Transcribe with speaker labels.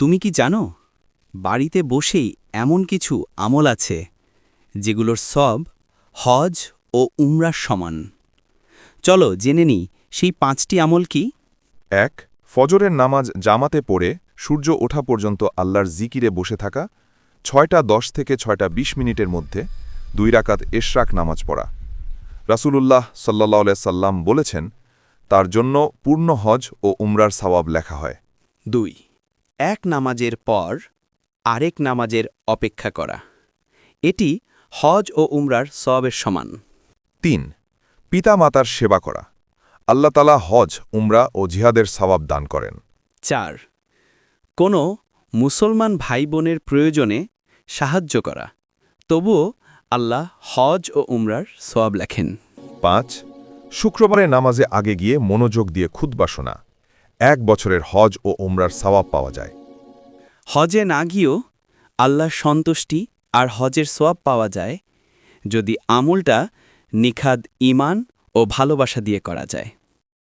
Speaker 1: তুমি কি জানো বাড়িতে বসেই এমন কিছু আমল আছে যেগুলোর সব হজ ও উমরার সমান। চলো জেনে নিই সেই পাঁচটি আমল কি?
Speaker 2: এক ফজরের নামাজ জামাতে পড়ে সূর্য ওঠা পর্যন্ত আল্লাহর জিকিরে বসে থাকা ছয়টা দশ থেকে ছয়টা ২০ মিনিটের মধ্যে দুই রাকাত এশরাক নামাজ পড়া। রাসূলুল্লাহ সাল্লাহ সাল্লাম বলেছেন তার জন্য পূর্ণ হজ ও উমরার সওয়াব লেখা হয়।
Speaker 1: দুই এক নামাজের পর আরেক নামাজের অপেক্ষা করা। এটি হজ ও উমরার সবের সমান।
Speaker 2: তিন পিতা মাতার সেবা করা। আল্লাহ তালা হজ উমরা ও জিহাদের সওয়াব দান করেন।
Speaker 1: চার কোনো মুসলমান ভাই বোনের প্রয়োজনে সাহায্য করা। তবুও আল্লাহ হজ ও উমরার সওয়াব লেখেন।
Speaker 2: পাঁচ শুক্রবারে নামাজে আগে গিয়ে মনোযোগ দিয়ে খুদ্া শোনা। এক বছরের হজ ও উমরার সওয়াব পাওয়া যায়।
Speaker 1: হজে না গিয়েও আল্লাহর সন্তুষ্টি আর হজের সোয়াব পাওয়া যায় যদি আমুলটা নিখাদ ইমান ও ভালোবাসা দিয়ে করা যায়।